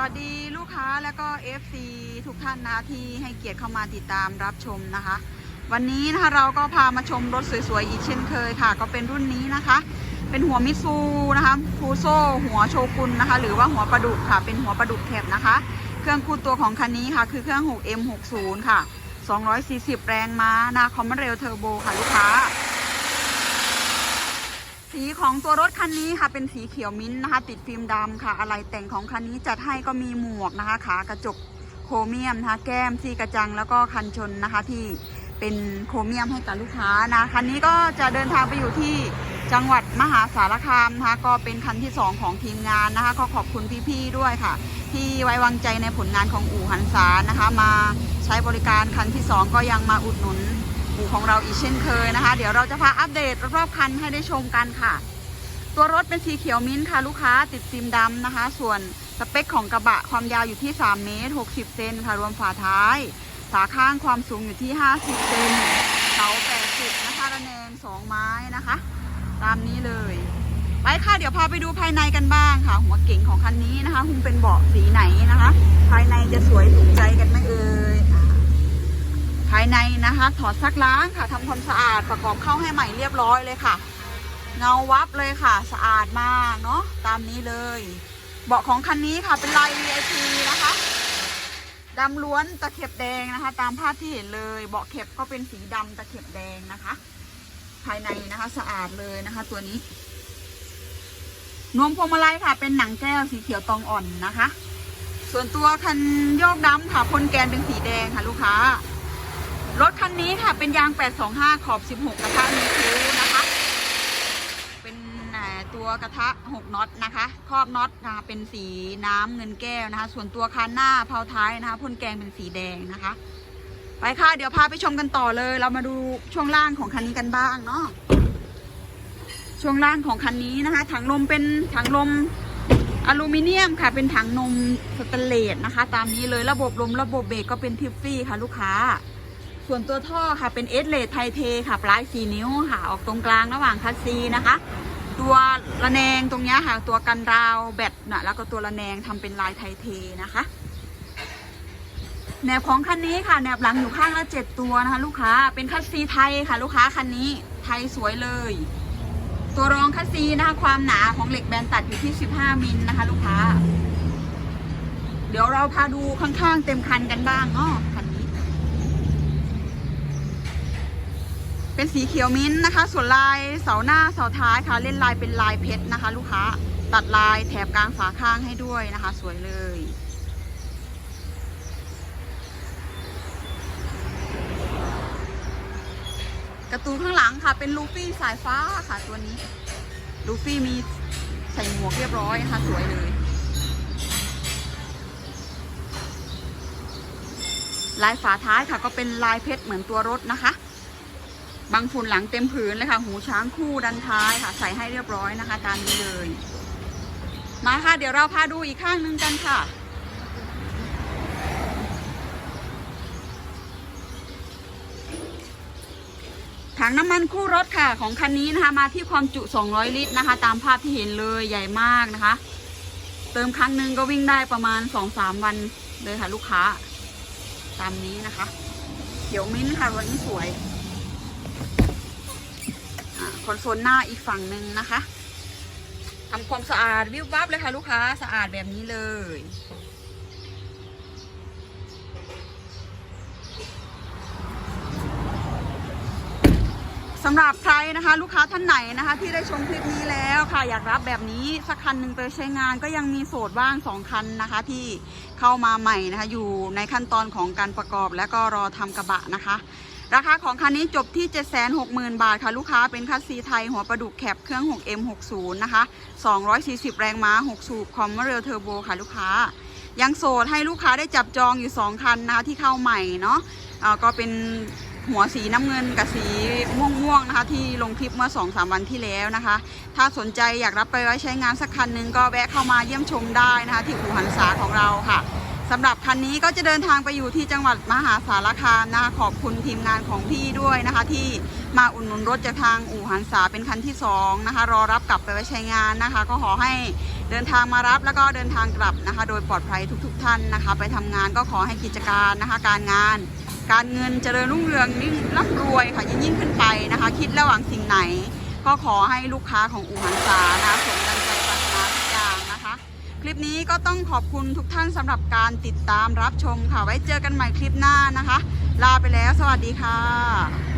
วัสดีลูกค้าแล้วก็ FC ทุกท่านนะที่ให้เกียรติเข้ามาติดตามรับชมนะคะ วันนี้นะคะเราก็พามาชมรถสวยๆอีกเช่นเคยค่ะ ก็เป็นรุ่นนี้นะคะ เป็นหัวมิซูนะคะฟูโซหัวโชกุนนะคะ หรือว่าหัวปลาดุกค่ะ เป็นหัวปลาดุกแคบนะคะ เครื่องคูดตัวของคันนี้ค่ะ คือเครื่อง 6M60 ค่ะ 240 แรงม้านะคอมมอนเรลเทอร์โบค่ะลูกค้า สีของตัวรถคันนี้ค่ะ เป็นสีเขียวมิ้นท์นะคะ ติดฟิล์มดำค่ะ อะไรแต่งของคันนี้จัดให้ก็มีหมวกนะคะ ขากระจกโครเมียมนะคะแก้มที่กระจังแล้วก็คันชนนะคะที่เป็นโครเมียมให้กับลูกค้านะคันนี้ก็จะเดินทางไปอยู่ที่จังหวัดมหาสารคามนะคะก็เป็นคันที่สองของทีมงานนะคะก็ขอบคุณพี่ๆด้วยค่ะ ที่ไว้วางใจในผลงานของอู่หันษานะคะ มาใช้บริการคันที่สองก็ยังมาอุดหนุนูของเราอีกเช่นเคยนะคะ เดี๋ยวเราจะพาอัปเดตรอบคันให้ได้ชมกันค่ะ ตัวรถเป็นสีเขียวมิ้นท์ค่ะลูกค้าติดฟิล์มดำนะคะ ส่วนสเปคของกระบะความยาวอยู่ที่ 3 เมตร 60 เซนค่ะรวมฝาท้ายฝาข้างความสูงอยู่ที่ 50 เซนเสา80 นะคะระแนง 2 ไม้นะคะ ตามนี้เลยไปค่ะเดี๋ยวพาไปดูภายในกันบ้างค่ะ หัวเก่งของคันนี้นะคะหุ้มเป็นเบาะสีไหนนะคะ ภายในจะสวยถูกใจกันไหมเอ่ยอ่า ภายในะคะ ถอดซักล้างค่ะทำความสะอาดประกอบเข้าให้ใหม่เรียบร้อยเลยค่ะ เงาวับเลยค่ะ สะอาดมากเนาะตามนี้เลย เบาะของคันนี้ค่ะเป็นลาย VIP นะคะดำล้วนตะเข็บแดงนะคะ ตามภาพที่เห็นเลย เบาะเข็บก็เป็นสีดำตะเข็บแดงนะคะ ภายในนะคะสะอาดเลยนะคะ ตัวนี้นวมพวงมาลัยค่ะ เป็นหนังแก้วสีเขียวตองอ่อนนะคะ ส่วนตัวคันโยกดำค่ะพ่นแกนเป็นสีแดงค่ะลูกค้า รถคันนี้ค่ะเป็นยาง 825 ขอบ 16 กระทะมีคิ้วนะคะ เป็นตัวกระทะ 6น็อตนะคะ ครอบน็อตนะคะเป็นสีน้ำเงินแก้วนะคะ ส่วนตัวคันหน้าเพาท้ายนะคะพ่นแกงเป็นสีแดงนะคะ ไปค่ะเดี๋ยวพาไปชมกันต่อเลย เรามาดูช่วงล่างของคันนี้กันบ้างเนาะช่วงล่างของคันนี้นะคะ ถังลมเป็นถังลมอลูมิเนียมค่ะ เป็นถังนมสแตนเลสนะคะ ตามนี้เลยระบบลมระบบเบรกก็เป็นทิฟฟี่ค่ะลูกค้า ส่วนตัวท่อค่ะเป็นเอสเลดไทเทค่ะ ปลายสี่นิ้วค่ะออกตรงกลางระหว่างคัสซีนะคะ ตัวระแนงตรงนี้ค่ะ ตัวกันราวแบตนะแล้วก็ตัวระแนงทำเป็นลายไทเทนะคะแนบของคันนี้ค่ะแนบหลังอยู่ข้างละเจ็ดตัวนะคะ ลูกค้าเป็นคัสซีไทยค่ะ ลูกค้าคันนี้ไทยสวยเลย ตัวรองคัสซีนะคะ ความหนาของเหล็กแบนตัดอยู่ที่ 15 มิลนะคะ ลูกค้า เดี๋ยวเราพาดูข้างๆเต็มคันกันบ้างเนาะคันนี้ เป็นสีเขียวมิ้นท์นะคะ ส่วนลายเสาหน้าเสาท้ายค่ะ เล่นลายเป็นลายเพชรนะคะ ลูกค้าตัดลายแถบกลางฝาข้างให้ด้วยนะคะ สวยเลย กร์ตูนข้างหลังค่ะ เป็นลูฟี่สายฟ้าค่ะตัวนี้ ลูฟี่มีใส่หมวกเรียบร้อยนะคะ สวยเลยลายฝาท้ายค่ะก็เป็นลายเพชรเหมือนตัวรถนะคะ บางฝุ่นหลังเต็มผืนเลยค่ะ หูช้างคู่ดันท้ายค่ะ ใส่ให้เรียบร้อยนะคะ ตามนี้เลย มาค่ะ เดี๋ยวเราพาดูอีกข้างหนึงกันค่ะ ถังน้ำมันคู่รถค่ะ ของคันนี้นะคะ มาที่ความจุ 200 ลิตรนะคะ ตามภาพที่เห็นเลยใหญ่มากนะคะ เติมครั้งหนึ่งก็วิ่งได้ประมาณ 2-3 วันเลยค่ะ ลูกค้า ตามนี้นะคะเขียวมิ้นค่ะวันนี้สวย นโซลหน้าอีกฝั่งหนึ่งนะคะทำความสะอาดวิบวับเลยค่ะลูกค้าสะอาดแบบนี้เลยสำหรับใครนะคะ ลูกค้าท่านไหนนะคะ ที่ได้ชมคลิปนี้แล้วค่ะ อยากรับแบบนี้สักคันหนึ่งไปใช้งานก็ยังมีโสดว่างสองคันนะคะ ที่เข้ามาใหม่นะคะ อยู่ในขั้นตอนของการประกอบและก็รอทำกระบะนะคะ ราคาของคันนี้จบที่ 760,000 บาทค่ะ ลูกค้าเป็นคัสซีไทย หัวประดุกแคบเครื่อง 6M60 นะคะ 240 แรงม้า 6 สูบคอมเมอร์เรลเทอร์โบค่ะลูกค้า ยังโสดให้ลูกค้าได้จับจองอยู่ 2 คันนะคะที่เข้าใหม่เนาะอ่าก็เป็นหัวสีน้ำเงินกับสีม่วงๆนะคะ ที่ลงคลิปเมื่อ2อสวันที่แล้วนะคะ ถ้าสนใจอยากรับไปไว้ใช้งานสักคันนึงก็แวะเข้ามาเยี่ยมชมได้นะคะ ที่อู่หันษาของเราค่ะ สำหรับคันนี้ก็จะเดินทางไปอยู่ที่จังหวัดมหาสารคามนะคะขอบคุณทีมงานของพี่ด้วยนะคะ ที่มาอุดหนุนรถจากทางอู่หันษาเป็นคันที่สองนะคะรอรับกลับไปไว้ใช้งานนะคะ ก็ขอให้เดินทางมารับแล้วก็เดินทางกลับนะคะ โดยปลอดภัยทุก ๆท่านนะคะ ไปทำงานก็ขอให้กิจการนะคะ การงาน การเงินเจริญรุ่งเรืองยิ่งร่ำรวยค่ะยิ่งยิ่งขึ้นไปนะคะ คิดระหว่างสิ่งไหน ก็ขอให้ลูกค้าของอู่หันษานะสมดัง ลิปนี้ก็ต้องขอบคุณทุกท่านสำหรับการติดตามรับชมค่ะ ไว้เจอกันใหม่คลิปหน้านะคะ ลาไปแล้ว สวัสดีค่ะ